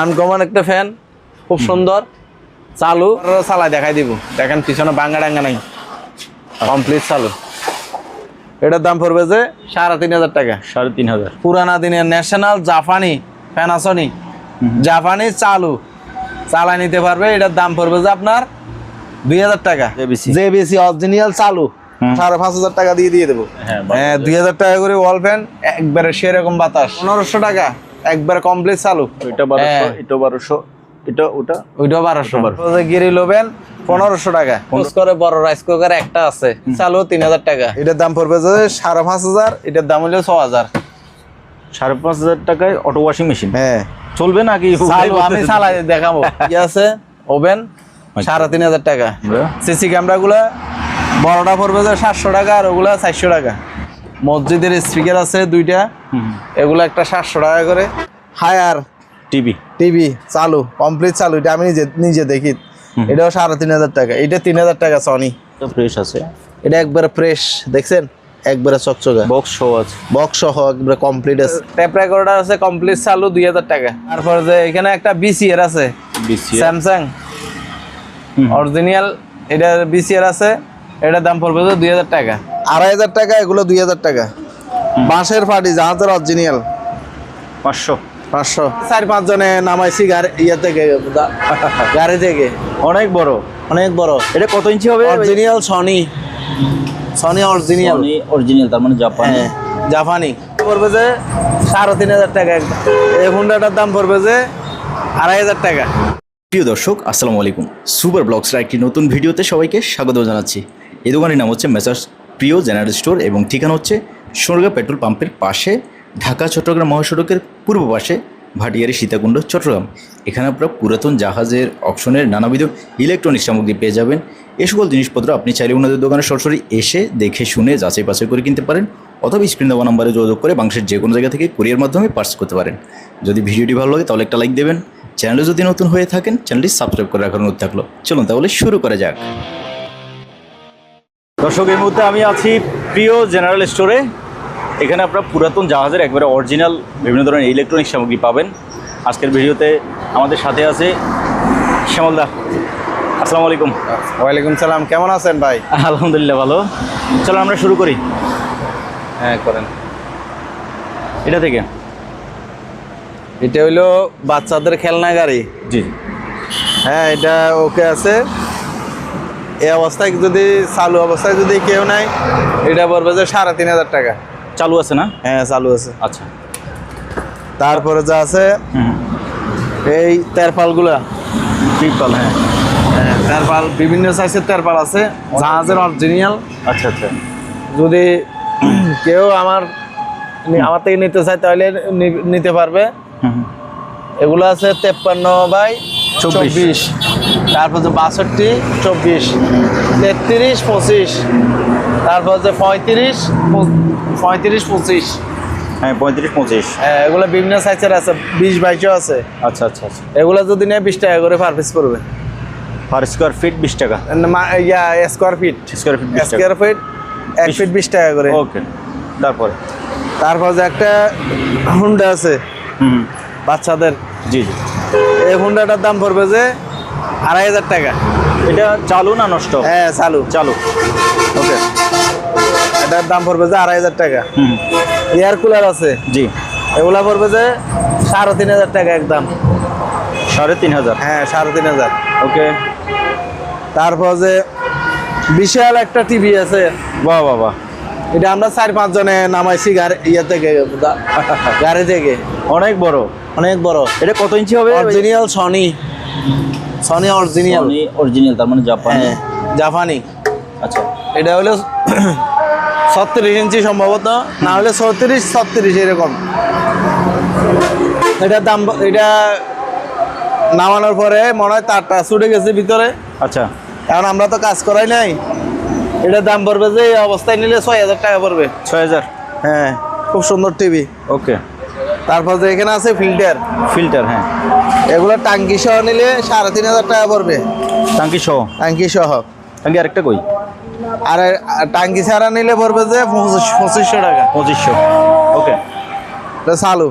Uncommon একটা fan খুব সুন্দর চালু। চালাই দেখাই দিব। দেখেন পিছনে বাঙ্গা ডাঙ্গা নাই। কমপ্লিট চালু। এটার দাম পড়বে যে সাড়ে তিন হাজার টাকা। সাড়ে তিন হাজার। পুরানা দিনের ন্যাশনাল জাপানি প্যানাসনি জাপানি চালু। চালাই নিতে পারবে এটার দাম পড়বে যে আপনার দুই হাজার টাকা। বেশি অরিজিনাল চালু। সাড়ে পাঁচ হাজার টাকা দিয়ে দিয়ে দেবো। হ্যাঁ হ্যাঁ দুই হাজার টাকা করে ওয়াল ফ্যান একবারে সেরকম বাতাস। পনেরোশো টাকা। একবারে কমপ্লিট চালু। এটা বারোশো হ্যাঁ। এটা বারোশো এটা ওটা? ওইটাও বারোশো। গিরি লোবেন পনেরোশো টাকা। করে বড় রাইস কুকার একটা আছে চালু তিন হাজার টাকা। এটার দাম পড়বে সাড়ে পাঁচ হাজার এটার দাম হলো ছ হাজার। সাড়ে পাঁচ হাজার টাকায় অটো ওয়াশিং মেশিন হ্যাঁ। চলবে নাকি আমি চালাই দেখাবো। কি আছে? ওভেন সাড়ে তিন হাজার টাকা। সিসি ক্যামেরা গুলা বড়টা পড়বে যে সাতশো টাকা আর ওগুলা চারশো টাকা। মসজিদের স্পিকার আছে দুইটা। এগুলো একটা সাতশো টাকা করে। Haier TV. টিভি চালু কমপ্লিট চালু। এটা আমি নিজে নিজে দেখি। এটাও সাড়ে তিন হাজার টাকা। এটা তিন হাজার টাকা সনি ফ্রেশ আছে। এটা একবারে ফ্রেশ দেখছেন? একবারে চকচকা। বক্স শো আছে। বক্স সহ একবারে কমপ্লিট আছে। ট্যাপ রেকর্ডার আছে কমপ্লিট চালু দুই হাজার টাকা। তারপর যে এখানে একটা বিসিআর আছে। স্যামসাং অরিজিনাল এটা বিসিআর আছে। এটার দাম পড়বে তো দুই হাজার টাকা। আড়াই হাজার টাকা এগুলো দুই হাজার টাকা। বাঁশের ফাটি জাহাজের অরিজিনাল পাঁচশো। পাঁচশো। চার পাঁচ জনে নামাইছি গাড়ি ইয়ে থেকে গাড়ি থেকে। অনেক বড়। অনেক বড়। এটা কত ইঞ্চি হবে? Original Sony Sony original original তার মানে জাপানি হ্যাঁ জাপানি পড়বে যে সাড়ে তিন হাজার টাকা একদম। এই হুন্ডাটার দাম পড়বে যে আড়াই হাজার টাকা। প্রিয় দর্শক আসসালামু আলাইকুম। সুপার ব্লগসের একটি নতুন ভিডিওতে সবাইকে স্বাগত জানাচ্ছি। এই দোকানের নাম হচ্ছে মেসার্স প্রিয় জেনারেল স্টোর এবং ঠিকানা হচ্ছে সোনগা পেট্রোল পাম্পের পাশে ঢাকা, চট্টগ্রাম মহাসড়কের পূর্ব পাশে ভাটিয়ারি সীতাকুণ্ড, চট্টগ্রাম। এখানে আপনারা পুরাতন জাহাজের অপশনের নানাবিধ ইলেকট্রনিক্স সামগ্রী পেয়ে যাবেন। এ সকল জিনিসপত্র আপনি চাইলে ওনাদের দোকানে সরাসরি এসে দেখে শুনে যাচাই বাছাই করে কিনতে পারেন অথবা স্ক্রিন দেওয়া নাম্বারে যোগাযোগ করে বাংলাদেশের যে কোনো জায়গা থেকে কুরিয়ার মাধ্যমে পার্স করতে পারেন। যদি ভিডিওটি ভালো লাগে তাহলে একটা লাইক দেবেন। চ্যানেলে যদি নতুন হয়ে থাকেন চ্যানেলটি সাবস্ক্রাইব করে রাখার অনুরোধ থাকল। চলুন তাহলে শুরু করা যাক। দর্শক এই মুহূর্তে আমি আছি প্রিয় জেনারেল স্টোরে। এখানে আপনারা পুরাতন জাহাজের একবারে অরিজিনাল বিভিন্ন ধরনের ইলেকট্রনিক সামগ্রী পাবেন। আজকের ভিডিওতে আমাদের সাথে আছে শ্যামলদা আসসালামু আলাইকুম। ওয়ালাইকুম সালাম কেমন আছেন ভাই? আলহামদুলিল্লাহ ভালো। চলো আমরা শুরু করি। হ্যাঁ করেন। এটা থেকে? এটা হইল বাচ্চাদের খেলনা গাড়ি। জি। হ্যাঁ এটা ওকে আছে। এই অবস্থায় যদি চালু অবস্থায় যদি কেউ নাই এটা পড়বে যে সাড়ে তিন হাজার টাকা। চালু আছে না? হ্যাঁ চালু আছে। আচ্ছা। তারপরে যা আছে এই তেরপালগুলা। ট্রিপল হ্যাঁ। হ্যাঁ তেরপাল বিভিন্ন সাইজের তেরপাল আছে। জাহাজের অরিজিনাল আচ্ছা আচ্ছা। যদি কেউ আমার আমার থেকে নিতে চায় তাহলে নিতে পারবে। এগুলো আছে তেপ্পান্ন বাই চব্বিশ। তারপর হচ্ছে বাষট্টি চব্বিশ তেত্রিশ পঁচিশ। তারপর হচ্ছে পঁয়ত্রিশ পঁয়ত্রিশ পঁচিশ। হ্যাঁ পঁয়ত্রিশ পঁচিশ। হ্যাঁ, এগুলো বিভিন্ন সাইজের আছে বিশ বাইশও আছে। আচ্ছা আচ্ছা আচ্ছা। এগুলো যদি নেয় বিশ টাকা করে পার পিস পড়বে। পার স্কোয়ার ফিট বিশ টাকা। Yeah square feet square feet square feet এক ফিট বিশ টাকা করে। ওকে তারপরে? তারপর যে একটা হুন্ডা আছে। হুম হুম। বাচ্চাদের। জি জি। এই হুন্ডাটার দাম পড়বে যে আড়াই হাজার টাকা। এটা চালু না নষ্ট? হ্যাঁ চালু। চালু। ওকে। এটার দাম পড়বে যে আড়াই হাজার টাকা। হুম। এয়ার কুলার আছে? জি। এগুলা পড়বে যে সাড়ে তিন হাজার টাকা একদম। সাড়ে তিন হাজার? হ্যাঁ সাড়ে তিন হাজার। ওকে। তারপর যে বিশাল একটা টিভি আছে। বাহ বাহ বাহ। এটা আমরা চার পাঁচ জনে নামাইছি গাড়ি ইয়ে থেকে গাড়ি থেকে। অনেক বড়। অনেক বড়। এটা কত ইঞ্চি হবে? Original Sony Sony original Sony original তার মানে জাপানি হ্যাঁ জাপানি আচ্ছা। এটা হলো ছত্রিশ ইঞ্চি সম্ভবত না হলে ছত্রিশ ছত্রিশ এরকম। এটা দাম এটা নামানোর পরে মনে হয় তারটা ছুটে গেছে ভিতরে। আচ্ছা। এখন আমরা তো কাজ করাই নাই। এটার দাম পড়বে যে এই অবস্থায় নিলে ছয় হাজার টাকা পড়বে। ছয় হাজার? হ্যাঁ খুব সুন্দর টিভি। ওকে। তারপর যে এখানে আছে ফিল্টার। ফিল্টার হ্যাঁ। এগুলো টাঙ্কি সহ নিলে সাড়ে তিন হাজার টাকা পড়বে। টাঙ্কি সহ? টাঙ্কি সহ। টাঙ্কি আরেকটা কই? আর টাঙ্কি ছাড়া নিলে পড়বে যে পঁচিশশো টাকা। পঁচিশশো। ওকে। চালু।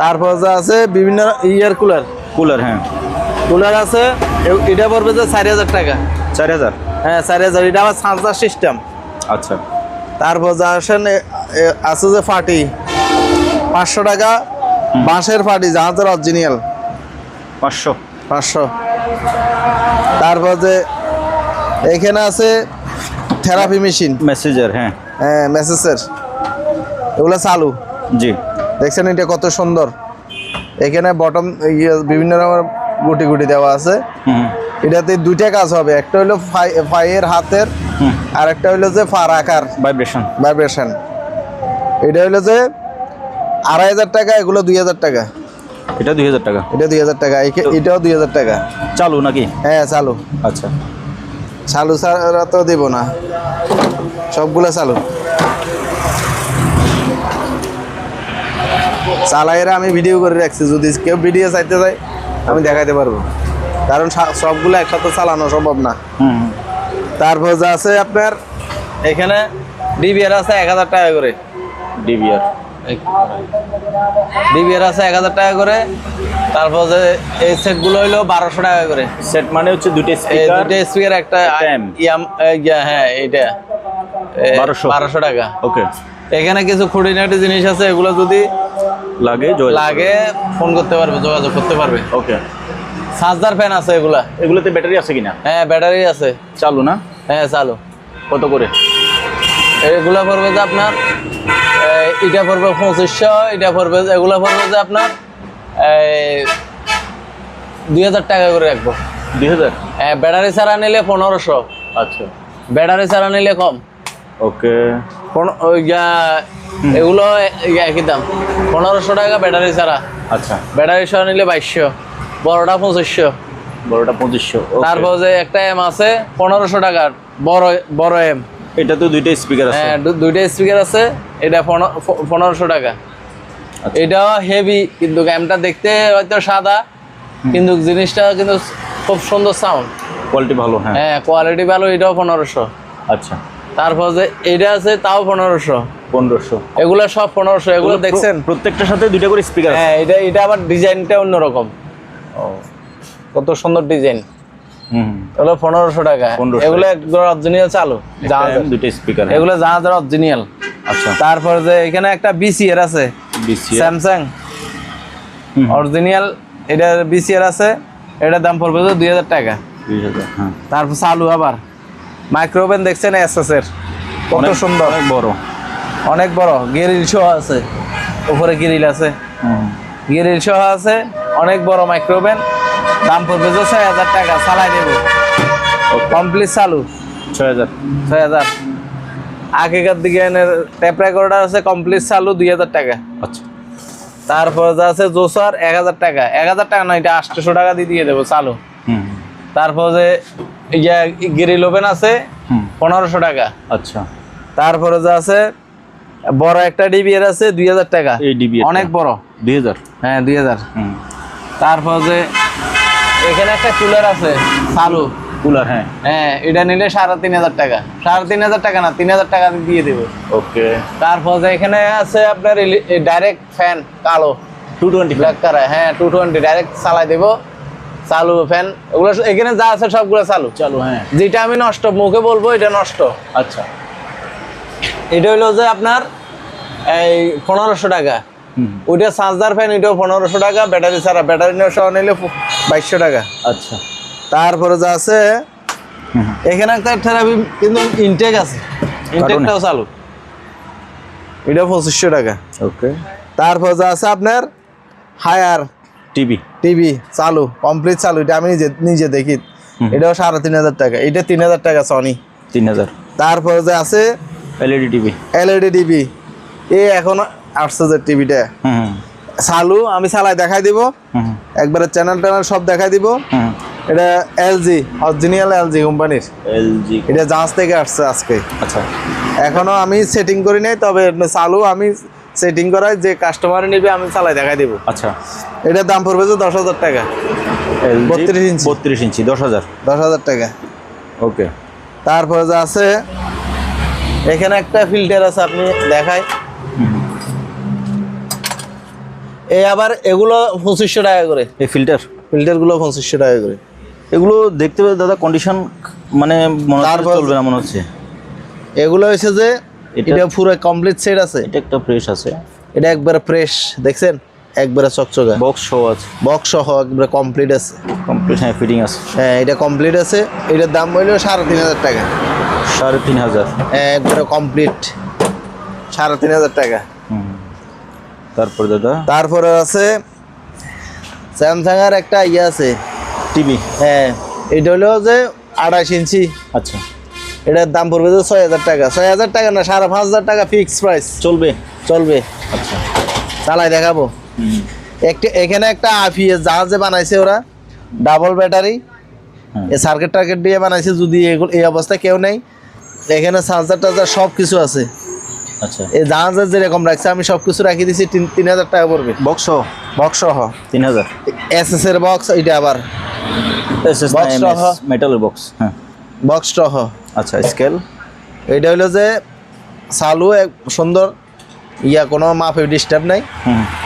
তারপর যে আছে বিভিন্ন ইয়ার কুলার। কুলার হ্যাঁ। কুলার আছে এটা পড়বে যে চারি হাজার টাকা। চার হাজার? হ্যাঁ চারি হাজার। এটা আবার সাঁচার সিস্টেম আচ্ছা। তারপর যা আসেন আছে যে ফাটি। পাঁচশো টাকা বাঁশের ফাটি জাহাজের অরিজিনাল পাঁচশো। পাঁচশো। তারপর যে এখানে আছে থেরাপি মেশিন। মেসেঞ্জার হ্যাঁ। হ্যাঁ মেসেজের এগুলো চালু। জি। দেখছেন এটা কত সুন্দর। এখানে বটম ইয়ে বিভিন্ন রকমের গুটি গুটি দেওয়া আছে। এটাতে দুইটা কাজ হবে। একটা হলো ফাই- ফাইয়ের হাতের আর একটা হলো যে ফার আকার। ভাইব্রেশন ভাইব্রেশন এটা হলো যে আড়াই হাজার টাকা এগুলো দুই হাজার টাকা। এটা দুই হাজার টাকা? এটা দুই হাজার টাকা এটাও দুই হাজার টাকা। চালু নাকি? হ্যাঁ চালু। আচ্ছা। চালু ছাড়া তো দেব না। সবগুলো চালু। চালাইরা আমি ভিডিও করে রাখছি। যদি কেউ ভিডিও চাইতে চাই আমি দেখাইতে পারব। কারণ সবগুলো একসাথে চালানো সম্ভব না। তারপর যা আছে আপনার এখানে ডিবিআর আছে এক হাজার টাকা করে। ডিবিআর। ডিবিআর আছে এক হাজার টাকা করে। তারপর যে এই সেটগুলো হইল বারোশো টাকা করে। সেট মানে হচ্ছে দুটো দুটো স্পিকার একটা হ্যাঁ এইটা। 1200 বারোশো। টাকা। ওকে। এখানে কিছু খুঁটিনাটি জিনিস আছে এগুলো যদি লাগে লাগে ফোন করতে পারবে যোগাযোগ করতে পারবে। ওকে। চার্জার ফ্যান আছে এগুলা। এগুলোতে ব্যাটারি আছে কিনা? হ্যাঁ ব্যাটারি আছে। চালু না? হ্যাঁ চালু। কত করে? এগুলা পড়বে যে আপনার এটা পড়বে পঁচিশশো এটা পড়বে এগুলা পড়বে যে আপনার দুই হাজার টাকা করে রাখব। দুই হাজার? হ্যাঁ ব্যাটারি ছাড়া নিলে পনেরোশো। আচ্ছা। ব্যাটারি ছাড়া নিলে কম। ওকে। এগুলো একই দাম। পনেরোশো টাকা ব্যাটারি ছাড়া। আচ্ছা। ব্যাটারি ছাড়া নিলে বাইশশো। বড়টা পঁচিশশো। বড়টা পঁচিশশো তারপর যে একটা এম আছে পনেরোশো টাকার বড় বড় এম এটা তো দুইটা স্পিকার আছে। হ্যাঁ দুইটা স্পিকার আছে। এটা পনেরোশো টাকা। আচ্ছা। এটাও হেভি কিন্তু এমটা দেখতে হয়তো সাদা কিন্তু জিনিসটা কিন্তু খুব সুন্দর সাউন্ড কোয়ালিটি ভালো হ্যাঁ। হ্যাঁ কোয়ালিটি ভালো এটাও পনেরোশো। আচ্ছা। তারপর যে এটা আছে তাও পনেরোশো। পনেরোশো। এগুলো সব পনেরোশো এগুলো দেখছেন? প্রত্যেকটার সাথে দুইটা করে স্পিকার আছে। হ্যাঁ এটা এটা আবার ডিজাইনটা অন্যরকম। ও। কত সুন্দর ডিজাইন হুম। এগুলো পনেরোশো টাকা। 1500 এগুলো একদম অরিজিনাল চালু জাহাজের দুইটা স্পিকার এগুলো জাহাজের অরিজিনাল আচ্ছা। তারপর যে এখানে একটা বিসিআর আছে। স্যামসাং। অরিজিনাল এটা বিসিআর আছে। এটার দাম পড়বে তো দুই হাজার টাকা। হ্যাঁ। তারপর চালু আবার। মাইক্রোওভেন দেখছেন এসএস এর। কত সুন্দর। অনেক বড়। অনেক বড়। গ্রিল সহ আছে। উপরে গ্রিল আছে। হুম। গ্রিল সহ আছে। অনেক বড় মাইক্রোওভেন দাম পড়বে তো ছয় হাজার টাকা চালাই দেব। কমপ্লিট চালু। ছয় হাজার। ছয় হাজার। আগেকার দিকে ট্যাপ রেকর্ডার আছে কমপ্লিট চালু দুই হাজার টাকা। আচ্ছা। তারপর যা আছে জোসার এক হাজার টাকা। এক হাজার টাকা নয় এটা আটশোশো টাকা দিয়ে দিয়ে দেবো চালু। হুম। তারপর যে ইয়া গ্রিল ওভেন আছে পনেরোশো টাকা। আচ্ছা। তারপরে যা আছে বড় একটা ডিবিআর আছে দুই হাজার টাকা। অনেক বড়। দুই হাজার। হ্যাঁ দুই হাজার। তারপর যে এখানে একটা কুলার আছে চালু কুলার হ্যাঁ। হ্যাঁ এটা নিলে সাড়ে তিন হাজার টাকা। সাড়ে তিন হাজার টাকা না তিন হাজার টাকা দিয়ে দেবো। ওকে। তারপর যে এখানে আছে আপনার ডাইরেক্ট ফ্যান কালো। টু টোয়েন্টি ব্ল্যাক কালার হ্যাঁ টু টোয়েন্টি ডাইরেক্ট চালাই দেবো। চালু ফ্যান ওগুলো এখানে যা আছে সবগুলো চালু। চালু হ্যাঁ। যেটা আমি নষ্ট মুখে বলব এটা নষ্ট। আচ্ছা। এটা হইল যে আপনার এই পনেরোশো টাকা। ওইটা চার্জার ফ্যান ওইটাও পনেরোশো টাকা। ব্যাটারি ছাড়া ব্যাটারি সহ নিলে বাইশশো টাকা। আচ্ছা। তারপরে যা আছে এখানে একটা থেরাপি কিন্তু ইনটেক আছে। ইনটেকটাও চালু। এটা পঁচিশশো টাকা। ওকে তারপর যা আছে আপনার হায়ার টিভি টিভি চালু কমপ্লিট চালু। এটা আমি নিজে নিজে দেখি। এটাও সাড়ে তিন হাজার টাকা। এটা তিন হাজার টাকা সনি তিন হাজার। তারপরে যে আছে এলইডি টিভি এলইডি টিভি এ এখন আসছে যে টিভিটা হুম। চালু আমি চালাই দেখাই দিব। একবারে চ্যানেল ট্যানেল সব দেখাই দিব। এটা এলজি অরিজিনাল এলজি কোম্পানির। এলজি এটা জাহাজ থেকে আসছে আজকে। আচ্ছা। এখনও আমি সেটিং করি নাই তবে চালু আমি সেটিং করাই যে কাস্টমার নিবে আমি চালাই দেখাই দিব। আচ্ছা। এটার দাম পড়বে যে দশ হাজার টাকা। বত্রিশ ইঞ্চি। বত্রিশ ইঞ্চি দশ হাজার। দশ হাজার টাকা। ওকে। তারপরে যে আছে এখানে একটা ফিল্টার আছে আপনি দেখাই। এই আবার এগুলো পঁচিশশো টাকা করে। এই ফিল্টার ফিল্টারগুলো পঁচিশশো টাকা করে। এগুলো দেখতে পেলে দাদা কন্ডিশন মানে তারপর- চলবে না মনে হচ্ছে। এগুলো হয়েছে যে এটা- পুরো কমপ্লিট সেট আছে। এটা একটা ফ্রেশ আছে। এটা একবারে ফ্রেশ দেখছেন? একবারে চকচকা। বক্স শো আছে। বক্স সহ একবারে কমপ্লিট আছে। কমপ্লিট হ্যাঁ ফিটিং আছে। হ্যাঁ এটা কমপ্লিট আছে। এটার দাম হইল সাড়ে তিন হাজার টাকা। সাড়ে তিন হাজার। হ্যাঁ একবারে কমপ্লিট সাড়ে তিন হাজার টাকা। তারপর দাদা? তারপরে আছে স্যামসাং এর একটা ইয়ে আছে। টিভি? হ্যাঁ এটা হলো যে আড়াইশ ইঞ্চি। আচ্ছা। এটার দাম পড়বে যে ছয় হাজার টাকা। ছয় হাজার টাকা না সাড়ে পাঁচ হাজার টাকা ফিক্স প্রাইস চলবে? চলবে। আচ্ছা। চালাই দেখাবো। একটা এখানে একটা আফিএস জাহাজে বানাইছে ওরা ডাবল ব্যাটারি। এই সার্কিট টার্কিট দিয়ে বানাইছে যদি এই অবস্থায় কেউ নেই। এখানে চার্জার টার্জার সব কিছু আছে। আচ্ছা। এই জাহাজের যেরকম রাখছে আমি সব কিছু রাখি দিছি তিন তিন হাজার টাকা পড়বে। বক্স বক্স সহ তিন হাজার। এস এস এর বক্স এটা আবার। মেটালের বক্স হ্যাঁ। বক্স সহ আচ্ছা স্কেল এটা হলো যে চালু এক সুন্দর ইয়া কোনো মাপে ডিস্টার্ব নাই।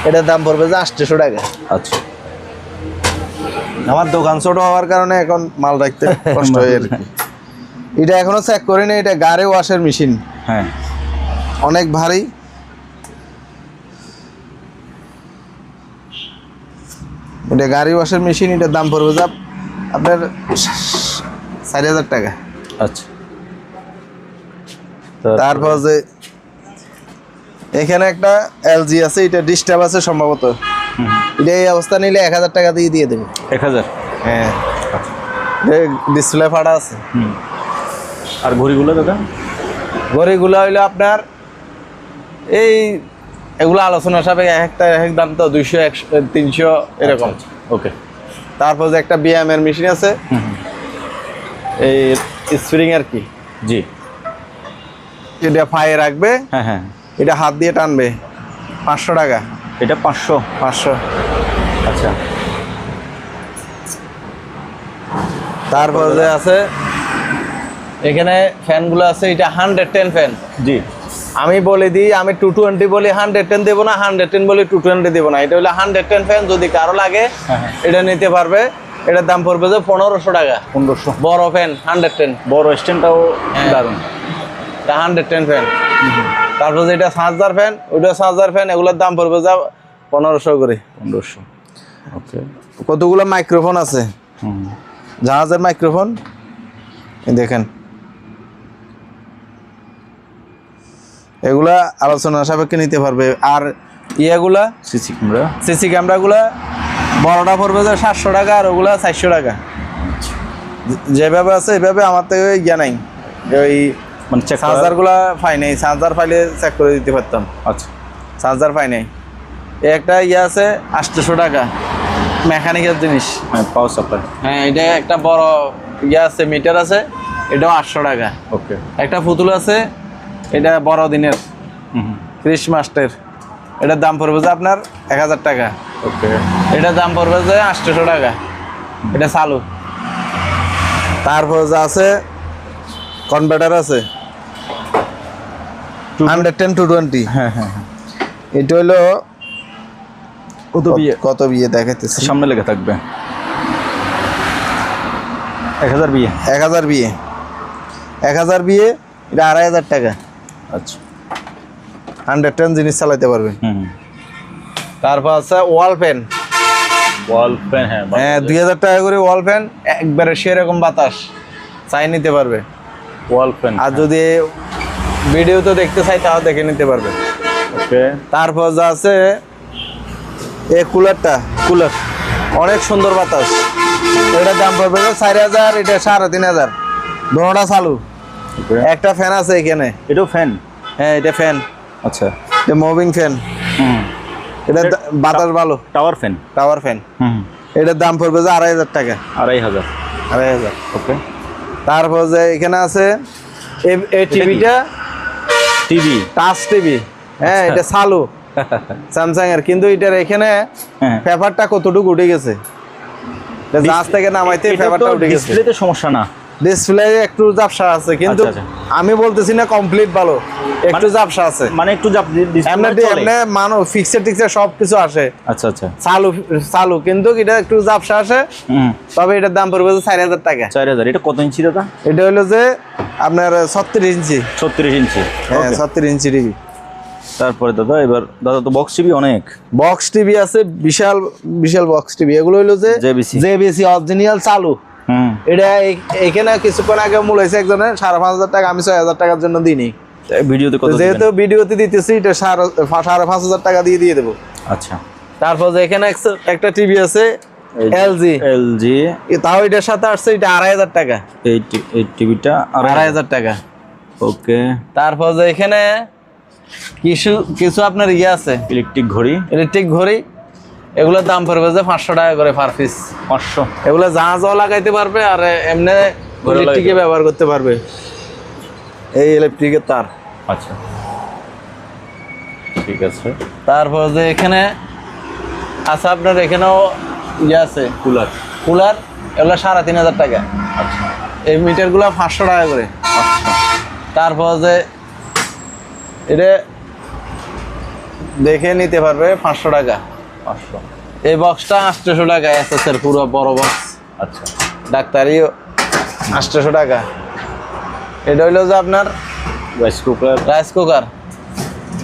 এটার দাম পড়বে যে আটশোশো টাকা। আচ্ছা। আমার দোকান ছোট হওয়ার কারণে এখন মাল রাখতে কষ্ট হয় আর কি। এটা এখনও চেক করিনি এটা গাড়ি ওয়াশের মেশিন হ্যাঁ। অনেক ভারী। এটা গাড়ি ওয়াশের মেশিন এটার দাম পড়বে যা আপনার চারি হাজার টাকা। আচ্ছা। তারপর যে এখানে একটা এলজি আছে এটা ডিস্টার্ব আছে সম্ভবত। এটা এই অবস্থা নিলে এক হাজার টাকা দিয়ে দিয়ে দেবে। এক হাজার? হ্যাঁ। ডিসপ্লে ফাটা আছে। আর ঘড়িগুলো দাদা? ঘড়িগুলো হইল আপনার এই এগুলো আলোচনা সাপেক্ষে এক একটা এক দাম তো দুইশো একশো তিনশো এরকম। ওকে। তারপর যে একটা বিএম এর মেশিন আছে এই স্প্রিং আর কি? জি। এটা ফায়ে রাখবে হ্যাঁ হ্যাঁ। এটা হাত দিয়ে টানবে পাঁচশো টাকা। এটা পাঁচশো। পাঁচশো। আচ্ছা। তারপর যে আছে এখানে ফ্যানগুলো আছে এটা হান্ড্রেড টেন ফ্যান জি। আমি বলে দিই আমি টু টোয়েন্টি বলি হান্ড্রেড টেন দেবো না হান্ড্রেড টেন বলি টু টোয়েন্টি দেবো না। এটা হলো হান্ড্রেড টেন ফ্যান যদি কারও লাগে হ্যাঁ, হ্যাঁ। এটা নিতে পারবে। এটার দাম পড়বে যে পনেরোশো টাকা। পনেরোশো। বড় ফ্যান হান্ড্রেড টেন বড় স্ট্যান্ডটাও এটা হান্ড্রেড টেন ফ্যান তারপর যেটা সাঁজার ফ্যান ওইটা সাঁজার ফ্যান এগুলোর দাম পড়বে যা পনেরোশো করে। পনেরোশো। ওকে কতগুলো মাইক্রোফোন আছে? জাহাজের মাইক্রোফোন দেখেন। এগুলা আলোচনা সাপেক্ষে নিতে পারবে। আর ইয়েগুলা সিসি ক্যামেরা। সিসি ক্যামেরাগুলা বড়টা পড়বে যে সাতশো টাকা আর ওগুলা চারশো টাকা। যেভাবে আছে এভাবে আমার থেকে ইয়া নাই। ওই মানে চার্জারগুলা পাই নাই। চার্জার পাইলে চেক করে দিতে পারতাম। আচ্ছা। চার্জার পাই নাই। একটা ইয়ে আছে আটশোশো টাকা। মেকানিক্যাল জিনিস। হ্যাঁ পাওয়ার সাপ্লাই হ্যাঁ এটা একটা বড় ইয়ে আছে মিটার আছে। এটাও আটশো টাকা। ওকে একটা পুতুল আছে এটা বড় দিনের হুম। ক্রিসমাস্টের এটার দাম পড়বে যে আপনার এক হাজার টাকা। ওকে। এটার দাম পড়বে যে আটশোশো টাকা। এটা চালু। তারপর যে আছে কনভার্টার আছে। হান্ড্রেড টেন টু টোয়েন্টি হ্যাঁ হ্যাঁ হ্যাঁ। এটা হলো কত বিয়ে? কত বিয়ে দেখাইতেছি। সামনে লেগে থাকবে। এক হাজার বিয়ে। এক হাজার বিয়ে। এক হাজার বিয়ে এটা আড়াই হাজার টাকা। আচ্ছা। হান্ড্রেড টেন জিনিস চালাতে পারবেন। হুম তারপর আছে ওয়াল পেন ওয়াল ফ্যান হ্যাঁ হ্যাঁ দুই হাজার টাকা করে ওয়াল ফ্যান একবারে সেরকম বাতাস। চাই নিতে পারবে। ওয়াল ফ্যান আর যদি ভিডিও তো দেখতে চাই তাও দেখে নিতে পারবে। ওকে তারপর যা আছে এই কুলারটা কুলার অনেক সুন্দর বাতাস। এটার দাম পড়বে চার হাজার এটা সাড়ে তিন হাজার। দোনোটা চালু। একটা ফ্যান আছে এখানে। এটাও ফ্যান হ্যাঁ এটা ফ্যান আচ্ছা। এটা মুভিং ফ্যান হুম। এটা বাতাস ভালো। টাওয়ার ফ্যান টাওয়ার ফ্যান হুম। এটার দাম পড়বে যে আড়াই হাজার টাকা। আড়াই হাজার। আড়াই হাজার। ওকে তারপর যে এখানে আছে এই- টিভিটা টিভি টাচ টিভি হ্যাঁ এটা চালু। স্যামসাং এর। কিন্তু এটার এখানে হ্যাঁ। পেপারটা কতটুকু উঠে গেছে? জাহাজ থেকে নামাইতে পেপারটা উঠে গেছে। ডিসপ্লেতে সমস্যা না। ডিসপ্লে একটু ঝাপসা আছে কিন্তু আচ্ছা, আমি বলতেছি না কমপ্লিট ভালো একটু জাপসা আছে। মানে একটু জাপ এমনি ডিসপ্লে এমনি মানো ফিক্সড টিক্সড সব কিছু আসে। আচ্ছা আচ্ছা। চালু চালু কিন্তু এটা একটু জাপসা আসে। তবে এটার দাম পড়বে চার হাজার টাকা। চার হাজার। এটা কত ইঞ্চি দাদা? এটা হলো যে আপনার ছত্রিশ ইঞ্চি। ছত্রিশ ইঞ্চি। হ্যাঁ. ছত্রিশ ইঞ্চি টিভি তারপরে দাদা এবার দাদা তো বক্স টিভি অনেক। বক্স টিভি আছে বিশাল বিশাল বক্স টিভি এগুলো হলো যে JVC জেবিসি অরিজিনাল চালু। এটা এখানে কিছুক্ষণ আগে মূল হয়েছে একজনের সাড়ে পাঁচ হাজার টাকা আমি ছয় হাজার টাকার জন্য দিইনি। ভিডিওতে? যেহেতু ভিডিওতে দিতেছি এটা সাড়ে পাঁচ হাজার টাকা দিয়ে দিয়ে দেবো। আচ্ছা। তারপর যে এখানে একটা- টিভি আছে এলজি। এলজি। তাও এটার সাথে আসছে এটা আড়াই হাজার টাকা। এই টিভিটা আড়াই হাজার টাকা। ওকে। তারপর যে এখানে কিছু কিছু আপনার ইয়ে আছে। ইলেকট্রিক ঘড়ি। ইলেকট্রিক ঘড়ি। এগুলোর দাম পড়বে যে পাঁচশো টাকা করে পার পিস পাঁচশো। এগুলো জাহাজও লাগাইতে পারবে আর এমনি ইলেকট্রিকে ব্যবহার করতে পারবে। এই ইলেকট্রিকের তার। আচ্ছা। ঠিক আছে। তারপর যে এখানে আছে আপনার এখানেও ইয়ে আছে। কুলার। কুলার এগুলো সাড়ে তিন হাজার টাকা। আচ্ছা। এই মিটারগুলো পাঁচশো টাকা করে। আচ্ছা। তারপর যে এটা দেখে নিতে পারবে পাঁচশো টাকা। পাঁচশো। এই বক্সটা আটশোশো টাকা এস এর পুরো বড় বক্স আচ্ছা। ডাক্তারি আটশোশো টাকা। এটা হইল যে আপনার রাইস কুকার রাইস কুকার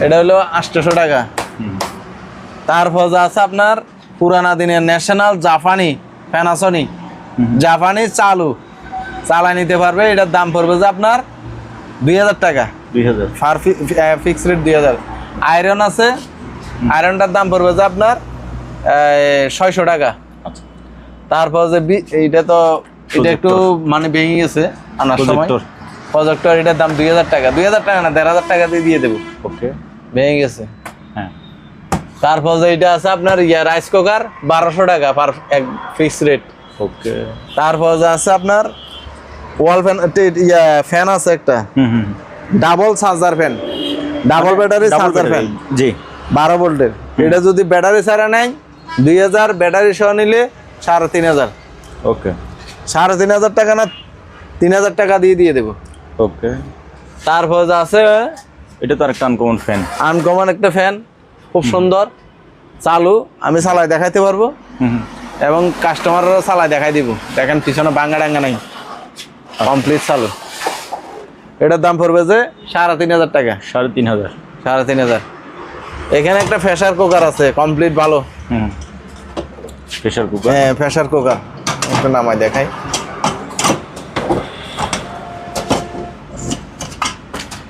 এটা হলো আটশোশো টাকা। তারপর যে আছে আপনার পুরানা দিনের ন্যাশনাল জাপানি প্যানাসনি জাপানি চালু। চালাই নিতে পারবে। এটার দাম পড়বে যে আপনার দুই হাজার টাকা। দুই হাজার। ফার ফিক্স রেট দুই হাজার। আয়রন আছে। আয়রনটার দাম পড়বে যে আপনার ছয়শো টাকা। আচ্ছা। তারপর যে এইটা তো এটা একটু মানে ভেঙে গেছে আনার সময়। প্রজেক্টর। এটার দাম দুই হাজার টাকা। দুই হাজার টাকা না দেড় হাজার টাকা দিয়ে দিয়ে দেবো। ওকে। ভেঙে গেছে। হ্যাঁ। তারপর যে এটা আছে আপনার ইয়া রাইস কুকার বারোশো টাকা পার এক ফিক্স রেট। ওকে। তারপর যে আছে আপনার ওয়াল ফ্যান ইয়া ফ্যান আছে একটা। হুম হুম double charger fan. Double battery Double charger fan. জি। বারো ভোল্টের। এটা যদি ব্যাটারি ছাড়া নেয় দুই হাজার ব্যাটারি সহ নিলে সাড়ে তিন হাজার। ওকে। সাড়ে তিন হাজার টাকা না তিন হাজার টাকা দিয়ে দিয়ে দেবো। ওকে। তারপর যে আছে এটা তো আরেকটা আনকমন ফ্যান আনকমন একটা ফ্যান খুব সুন্দর। চালু আমি চালাই দেখাইতে পারব। এবং কাস্টমাররা চালাই দেখাই দিব। দেখেন পিছনে বাঙ্গা ডাঙ্গা নাই। কমপ্লিট চালু। এটার দাম পড়বে যে সাড়ে তিন হাজার টাকা। সাড়ে তিন হাজার। সাড়ে তিন হাজার। এখানে একটা প্রেশার কুকার আছে কমপ্লিট ভালো। হুম। প্রেশার কুকার হ্যাঁ প্রেশার কুকার একটু নামাই দেখাই।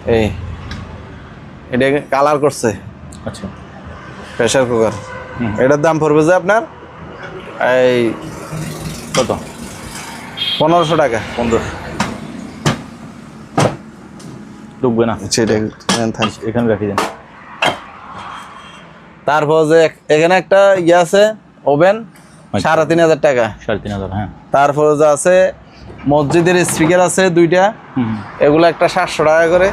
এই এটা কালার করছে। আচ্ছা। Pressure cooker. এটার দাম পড়বে যে আপনার এই কত? পনেরোশো টাকা। পনেরোশো। ঢুকবে না? সেটা এখানে রাখি দেন। তারপর যে এখানে একটা ইয়ে আছে ওভেন সাড়ে তিন হাজার টাকা। সাড়ে তিন হাজার হ্যাঁ। তারপর যে আছে মসজিদের স্পিকার আছে দুইটা এগুলো একটা সাতশো টাকা করে।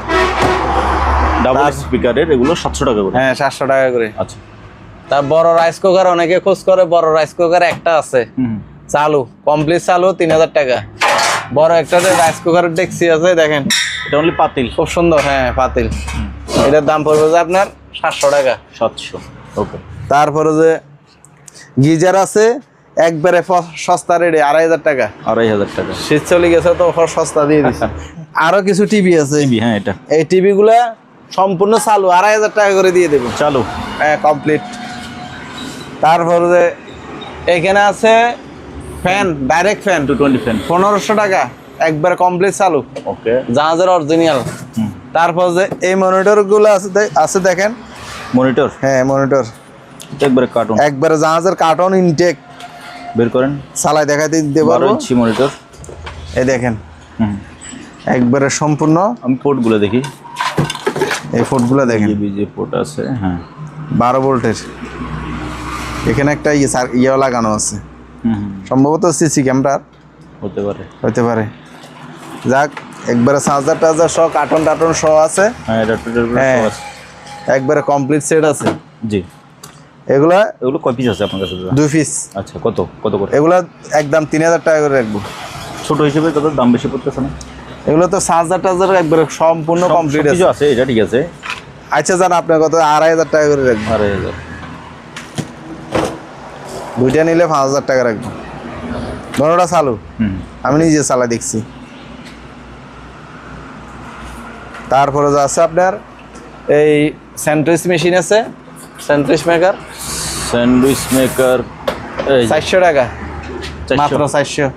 ডাবল স্পিকারের এগুলো সাতশো টাকা করে। হ্যাঁ সাতশো টাকা করে। আচ্ছা। তার বড় রাইস কুকার অনেকে খোঁজ করে বড় রাইস কুকার একটা আছে। চালু কমপ্লিট চালু তিন হাজার টাকা। বড় একটা রাইস কুকারের ডেক্সি আছে দেখেন। এটা অনলি পাতিল। খুব সুন্দর হ্যাঁ পাতিল। এটার দাম পড়বে যে আপনার সাতশো টাকা। সাতশো। ওকে। তারপরে যে গিজার আছে একবারে সস্তা রেডি আড়াই হাজার টাকা। আড়াই হাজার টাকা। শীত চলে গেছে তো সস্তা দিয়ে দিচ্ছে আরও কিছু টিভি আছে। হ্যাঁ এটা। এই টিভি গুলা সম্পূর্ণ চালু আড়াই হাজার টাকা করে দিয়ে দেবো। চালু। হ্যাঁ কমপ্লিট তারপরে যে এখানে আছে fan direct fan two twenty fan পনেরোশো টাকা একবার কমপ্লিট চালু। ওকে। জাহাজের অরিজিনাল তারপর যে এই মনিটরগুলো আছে আছে দেখেন মনিটর হ্যাঁ মনিটর একবারে কার্টুন একবারে জাহাজের কার্টন ইনটেক বের করেন। চালাই দেখাইতে দিতে পারব। ইঞ্চি মনিটর এই দেখেন। একবারে সম্পূর্ণ। আমি পোর্টগুলো দেখি। এই ফুটগুলো দেখেন। যে পোর্ট আছে হ্যাঁ। বারো ভোল্টের। এখানে একটা ইয়ে ইয়েও লাগানো আছে। সম্ভবত সিসি ক্যামেরা হতে পারে। হতে পারে। যাক একবারে চার্জার টার্জার সহ কার্টন টার্টন সহ আছে। হ্যাঁ একবারে কমপ্লিট সেট আছে? জি। এগুলা এগুলো কয় পিস আছে আপনার কাছে? দুই পিস আচ্ছা কত? কত করে? এগুলা একদম তিন হাজার টাকা করে রাখব। ছোট হিসেবে তাদের দাম বেশি পড়তেছে না। এগুলো তো চার্জার টার্জার একবারে সম্পূর্ণ কমপ্লিট আছে। আছে এটা ঠিক আছে। আচ্ছা জান আপনার কত? আড়াই হাজার টাকা করে রাখব। আড়াই হাজার। দুইটা নিলে পাঁচ হাজার টাকা রাখব। ধরোটা চালু। আমি নিজে চালা দেখছি। তারপরে যা আছে আপনার এই স্যান্ডউইচ মেশিন আছে স্যান্ডউইচ মেকার। স্যান্ডউইচ মেকার চারশো টাকা। মাত্র চারশো।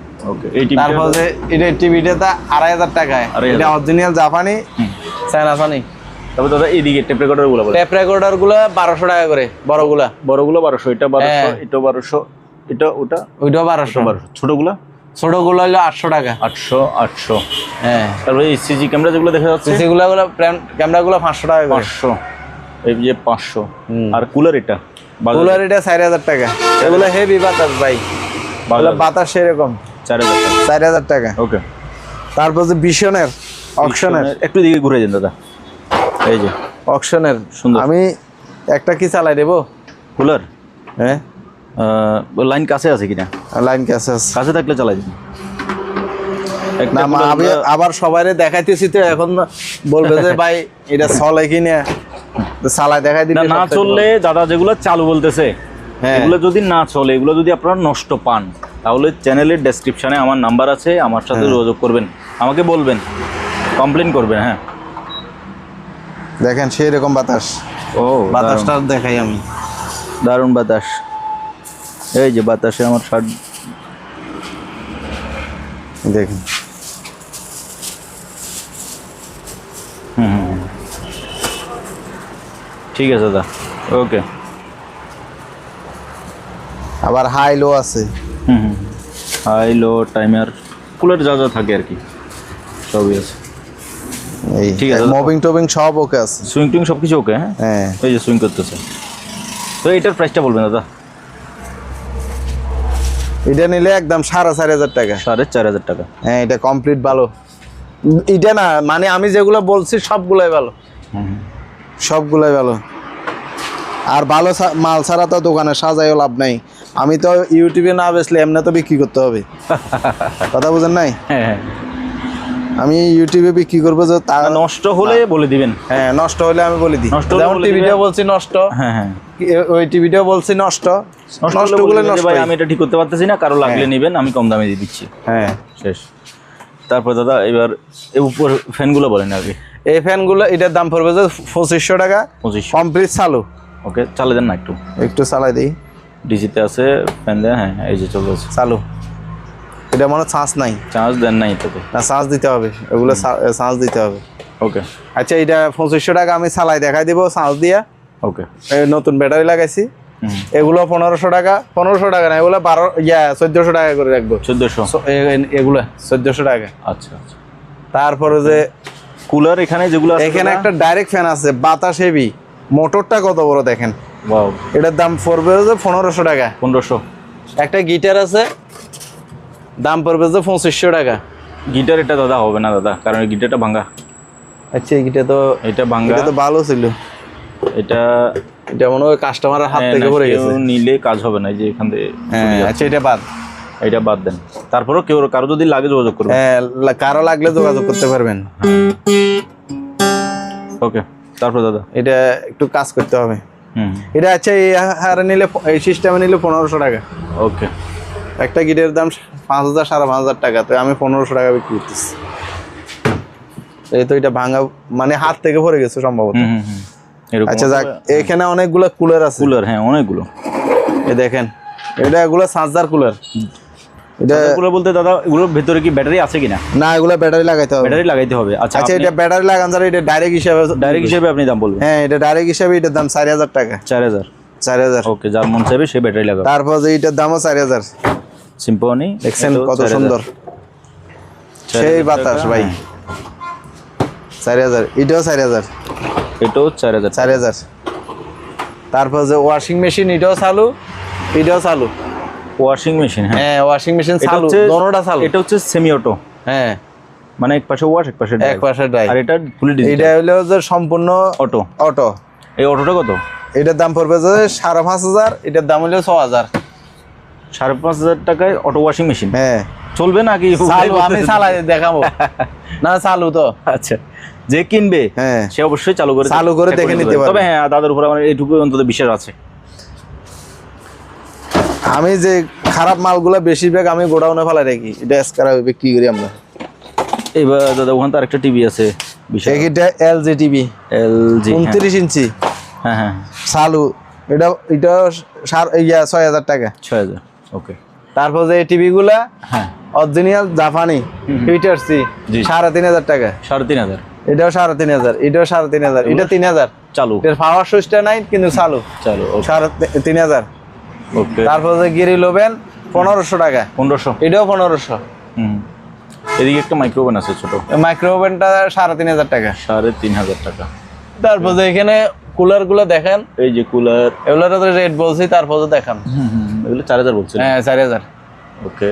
তারপর এটা টিভিটা আড়াই হাজার টাকায়। এটা। অরিজিনাল জাপানি চায়নাসানি তারপর দাদা এইদিকে টেপ রেকর্ডারগুলো বলে। ট্যাপ রেকর্ডারগুলো বারোশো টাকা করে বড়গুলা। বড়গুলো বারোশো এটা বারোশো হ্যাঁ। এটা বারোশো এটা ওটা ওইটাও বারোশো। বারোশো। ছোটগুলো? ছোটগুলো হলো আটশো টাকা। আটশো আটশো। হ্যাঁ। তারপরে এই সিজি ক্যামেরা যেগুলো দেখা যাচ্ছে? সিসিগুলো গুলো ক্যামেরাগুলো পাঁচশো টাকা পাঁচশো। এই যে পাঁচশো। আর কুলার এটা? কুলার এটা চার হাজার টাকা। এগুলো হেভি বাতাস ভাই। বাতাস সেরকম। চার হাজার টাকা। চার হাজার টাকা। ওকে। তারপর যে বিশনের অকশনের একটু দিকে ঘুরে যান দাদা। এই যে। অকশনের সুন্দর। আমি একটা কি চালাই দেবো? কুলার? হ্যাঁ? লাইন কাছে আছে কিনা? লাইন ক্যাসে আছে। কাছে থাকলে চালাই না আমি আবার সবাইরে দেখাইতেছি তো এখন বলবে যে ভাই এটা চলে কি না তো চালাই দেখাই দিলে না চললে দাদা যেগুলো চালু বলতেছে হ্যাঁ। এগুলো যদি না চলে এগুলো যদি আপনারা নষ্ট পান তাহলে চ্যানেলের ডেসক্রিপশনে আমার নাম্বার আছে আমার সাথে হ্যাঁ। যোগাযোগ করবেন আমাকে বলবেন কমপ্লেন করবেন হ্যাঁ। দেখেন সেই রকম বাতাস। ও বাতাসটা দেখাই আমি। দারুণ বাতাস। এই যে বাতাসে আমার শার্ট দেখুন। হুম। ঠিক আছে দাদা ওকে। আবার হাই লো আছে। হুম হুম। হাই লো টাইমার কুলার যা যা থাকে আর কি। সবই আছে। এই ঠিক আছে। মুভিং টবিং সব ওকে আছে। সুইং টুইং সব কিছু ওকে হ্যাঁ? হ্যাঁ। এই যে সুইং করতেছে। তো এটার প্রাইসটা বলবেন দাদা? এটা নিলে একদম সাড়ে চার হাজার টাকা। সাড়ে চার হাজার টাকা। হ্যাঁ এটা কমপ্লিট ভালো। এটা না মানে আমি যেগুলো বলছি সবগুলোই ভালো। সবগুলোই ভালো। আর ভালো মাল ছাড়া তো দোকানে সাজাইও লাভ নাই। আমি তো ইউটিউবে না বেচলে এমনি তো বিক্রি করতে হবে। কথা বুঝেন নাই? হ্যাঁ হ্যাঁ। আমি ইউটিউবে বিক্রি করব যে তা নষ্ট হলে বলে দিবেন। হ্যাঁ নষ্ট হলে আমি বলে দিই। নষ্ট যেমন বলছি নষ্ট। হ্যাঁ হ্যাঁ। ওই টিভিটাও বলছি নষ্ট। ভাই আমি এটা ঠিক করতে পারতেছি না কারও লাগলে হ্যাঁ। নেবেন আমি কম দামে দিয়ে দিচ্ছি। হ্যাঁ। শেষ। তারপর দাদা এবার উপর ফ্যানগুলো বলেন আগে। এই ফ্যানগুলো এটার দাম পড়বে যে পঁচিশশো টাকা। কমপ্লিট চালু। ওকে চালে দেন না একটু। একটু চালাই দিই। ডিজিতে আছে ফ্যান দেন হ্যাঁ এই যে চলতেছে চালু। এটা মনে চান্স নাই। চার্জ দেন না এটাতে। না চার্জ দিতে হবে। এগুলো চার্জ দিতে হবে। ওকে। আচ্ছা এটা পঁচিশশো টাকা আমি চালাই দেখাই দিব চার্জ দিয়া। ওকে নতুন ব্যাটারি লাগাইছি। এগুলো পনেরোশো টাকা পনেরোশো টাকা না এগুলো বারো ইয়া চোদ্দোশো টাকা করে রাখব। চোদ্দোশো। এগুলো চোদ্দোশো টাকা। আচ্ছা আচ্ছা। তারপরে যে কুলার এখানে যেগুলো এখানে একটা ডাইরেক্ট ফ্যান আছে বাতাস হেভি। মোটরটা কত বড় দেখেন। এটার দাম পড়বে যে পনেরোশো টাকা। পনেরোশো। একটা গিটার আছে দাম পড়বে যে পঁচিশশো টাকা। গিটার এটা দাদা হবে না দাদা কারণ গিটারটা ভাঙ্গা। আচ্ছা এই গিটার তো এটা ভাঙ্গা। এটা তো ভালো ছিল। এটা এটা মনে হয় কাস্টমারের হাত হ্যাঁ, থেকে পড়ে গেছে। নিলে কাজ হবে না যে এখান থেকে হ্যাঁ আচ্ছা এটা বাদ। এটা বাদ দেন। তারপরেও কেউ কারও যদি লাগে যোগাযোগ করবে হ্যাঁ কারও লাগলে যোগাযোগ করতে পারবেন। ওকে তারপর দাদা? এটা একটু কাজ করতে হবে। হুম। এটা আচ্ছা এই হারে নিলে এই সিস্টেমে নিলে পনেরোশো টাকা। ওকে। একটা গিটের দাম পাঁচ হাজার সাড়ে পাঁচ হাজার টাকা তো আমি পনেরোশো টাকা বিক্রি করতেছি। এই তো এটা ভাঙা মানে হাত থেকে পড়ে গেছে সম্ভবত। আচ্ছা যাক এখানে অনেকগুলো কুলার আছে। কুলার হ্যাঁ অনেকগুলো। এই দেখেন এটা এগুলো চার্জার কুলার। এটা কুলার বলতে দাদা এগুলোর ভেতরে কি ব্যাটারি আছে কিনা? না এগুলো ব্যাটারি লাগাইতে হবে। ব্যাটারি লাগাইতে হবে। আচ্ছা আচ্ছা এটা ব্যাটারি লাগান যারা এটা ডাইরেক্ট হিসাবে ডাইরেক্ট হিসেবে আপনি দাম বলবেন? হ্যাঁ এটা ডাইরেক্ট হিসাবে এটার দাম চার হাজার টাকা। চার হাজার? চার হাজার। ওকে যার মন চাইবে সে ব্যাটারি লাগাবে। তারপর যে এটার দামও চার হাজার। সিম্পনি দেখছেন কত সুন্দর। সেই বাতাস ভাই। চার হাজার এটাও চার হাজার। এটাও চার হাজার চার হাজার। তারপর যে ওয়াশিং মেশিন এটাও চালু এটাও চালু। ওয়াশিং মেশিন হ্যাঁ। হ্যাঁ ওয়াশিং মেশিন চালু হচ্ছে চালু। এটা হচ্ছে সেমি অটো হ্যাঁ। মানে এক পাশে ওয়াশ এক পাশে এক পাশে ড্রাইভ আর এটা ফুলি ডিজিটাল এটা হলো যে সম্পূর্ণ অটো অটো এই অটোটা কত? এটার দাম পড়বে যে সাড়ে পাঁচ হাজার এটার দাম হলো ছ হাজার। সাড়ে পাঁচ হাজার টাকায় অটো ওয়াশিং মেশিন হ্যাঁ। চলবে নাকি? চালু আমি চালাই দেখাবো। না চালু তো। আচ্ছা। যে কিনবে হ্যাঁ। সে অবশ্যই চালু করে চালু করে দেখে নিতে পারবে। তবে হ্যাঁ দাদার উপর আমার এইটুকু অন্তত বিশ্বাস আছে। আমি যে খারাপ মালগুলো বেশিরভাগ আমি গোডাউনে ফেলাই রাখি এটা স্কারা বিক্রি করি আমরা। এবার দাদা ওখানে তো আরেকটা টিভি আছে বিশাল। এটা এলজি টিভি এলজি উনত্রিশ ইঞ্চি। হ্যাঁ হ্যাঁ। চালু। এটা এটা সার ইয়া ছয় হাজার টাকা। ছয় হাজার ওকে। তারপর যে টিভি গুলা হ্যাঁ। অরিজিনাল জাপানি পিটার সি সাড়ে তিন হাজার টাকা। সাড়ে তিন হাজার। এটাও সাড়ে তিন হাজার এটাও সাড়ে তিন হাজার এটা তিন হাজার। চালু। এটার পাওয়ার সুইচটা নাই কিন্তু চালু। চালু সাড়ে তিন হাজার। ওকে তারপর যে গিরি লোবেন পনেরোশো টাকা। পনেরোশো? এটাও পনেরোশো। হুম। এদিকে একটা মাইক্রোওভেন আছে ছোট। মাইক্রো ওভেনটা সাড়ে তিন হাজার টাকা। সাড়ে তিন হাজার টাকা। তারপর যে এখানে কুলারগুলো দেখেন। এই যে কুলার। এগুলো তো রেট বলছি তারপর দেখান। এগুলো চার হাজার বলছেন হ্যাঁ চার হাজার। ওকে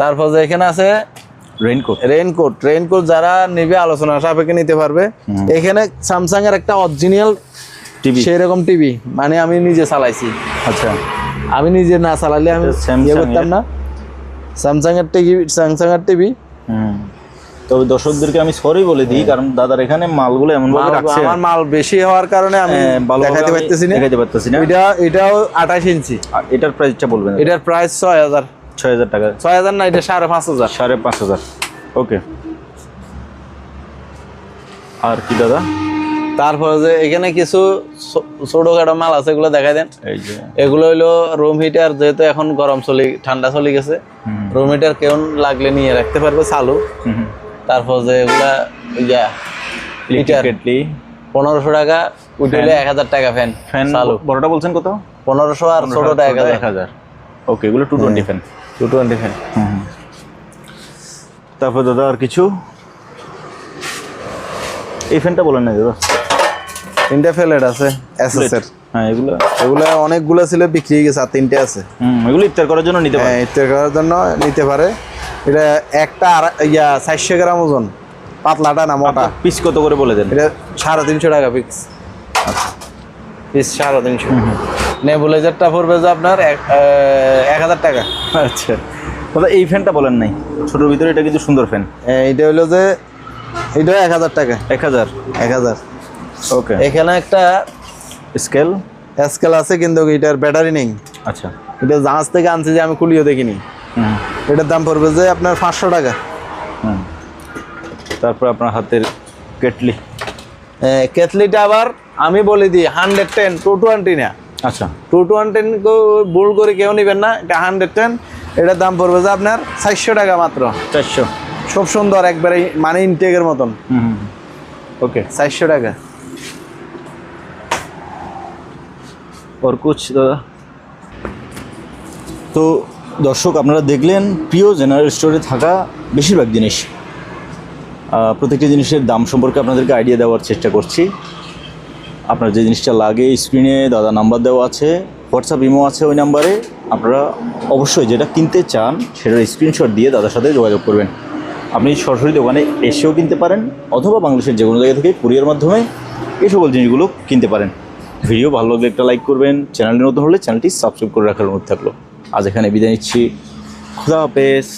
তারপর যে এখানে আছে রেইনকোট রেইনকোট রেইনকোট যারা নেবে আলোচনা সাপেক্ষে নিতে পারবে। এখানে স্যামসাং এর একটা অরিজিনাল টিভি? সেই রকম টিভি। মানে আমি নিজে চালাইছি। আচ্ছা। আমি নিজে না চালালে আমি ইয়ে করতাম না। স্যামসাং এর টিভি স্যামসাং এর টিভি। তবে দর্শকদেরকে আমি সরি বলে দিই কারণ দাদার এখানে মালগুলো এমন ভাবে রাখছে। আমার মাল বেশি হওয়ার কারণে আমি হ্যাঁ, দেখাতে পারতেছি না। দেখাতে পারতেছি না। এটা এটাও আঠাশ ইঞ্চি। আর এটার প্রাইসটা বলবেন। এটার প্রাইস ছয় হাজার। ছয় হাজার টাকা। ছয় হাজার না এটা সাড়ে পাঁচ হাজার। সাড়ে পাঁচ হাজার। ওকে। আর কি দাদা? তারপরে যে এখানে কিছু ছোটখাটো মাল আছে এগুলো দেখাই দেন। এই যে। এগুলো হইল রুম হিটার যেহেতু এখন গরম চলি ঠান্ডা চলে গেছে রুম হিটার কেউ লাগলে নিয়ে রাখতে পারবে চালু। তারপর যে এগুলা ইয়া হিটার পনেরোশো টাকা উঠলে এক হাজার টাকা ফ্যান ফ্যান চালু। বড়টা বলছেন কত? পনেরোশো আর ছোটটা এক হাজার। ওকে এগুলো two twenty fan two twenty fan তারপর দাদা আর কিছু? এই ফ্যানটা বলেন না দাদা। তিনটে ফ্লেট আছে এসএস হ্যাঁ এগুলো? এগুলা অনেকগুলো ছিল বিক্রি হয়ে গেছে আর তিনটে আছে। হুম এগুলো ইফতার করার জন্য নিতে হ্যাঁ পারেন ইফতার করার জন্য নিতে পারে। এটা একটা আর ইয়া চারশো গ্রাম ওজন। পাতলাটা না মোটা। পিস কত করে বলে দেন? এটা সাড়ে তিনশো টাকা ফিক্স পিস সাড়ে তিনশো। নেবুলাইজারটা পড়বে যে আপনার এক হাজার টাকা। আচ্ছা। দাদা এই ফ্যানটা বলেন নাই। ছোটোর ভিতরে এটা কিন্তু সুন্দর ফ্যান। এইটা হইল যে এইটাও এক হাজার টাকা। এক হাজার? এক হাজার। ওকে। এখানে একটা স্কেল? স্কেল আছে কিন্তু এটার ব্যাটারি নেই। আচ্ছা। এটা জাহাজ থেকে আনছি যে আমি খুলিও দেখিনি। এটার দাম পড়বে যে আপনার পাঁচশো টাকা। তারপর আপনার হাতের কেটলি। কেটলিটা আবার আমি বলে দিই হান্ড্রেড টেন টু টোয়েন্টি না। আচ্ছা। টু টোয়েন্টেন ভুল করে কেউ নেবেন না এটা হান্ড্রেড টেন এটার দাম পড়বে যে আপনার চারশো টাকা মাত্র। চারশো। সব সুন্দর একবারে মানে ইনটেকের মতন। ওকে। চারশো টাকা। ওর কুচ দাদা। তো দর্শক আপনারা দেখলেন প্রিয় জেনারেল স্টোরে থাকা বেশিরভাগ জিনিস। প্রত্যেকটি জিনিসের দাম সম্পর্কে আপনাদেরকে আইডিয়া দেওয়ার চেষ্টা করছি। আপনার যে জিনিসটা লাগে স্ক্রিনে দাদা নাম্বার দেওয়া আছে হোয়াটসঅ্যাপ ইমো আছে ওই নাম্বারে আপনারা অবশ্যই যেটা কিনতে চান, সেটার স্ক্রিনশট দিয়ে দাদার সাথে যোগাযোগ করবেন। আপনি সরাসরি দোকানে এসেও কিনতে পারেন, অথবা বাংলাদেশের যে কোনো জায়গা থেকে কুরিয়ার মাধ্যমে এই সকল জিনিসগুলো কিনতে পারেন। ভিডিও ভালো লাগলে একটা লাইক করবেন চ্যানেলে নতুন হলে চ্যানেলটি সাবস্ক্রাইব করে রাখার অনুরোধ থাকল। আজ এখানে বিদায় নিচ্ছি। খুদা হাফেজ।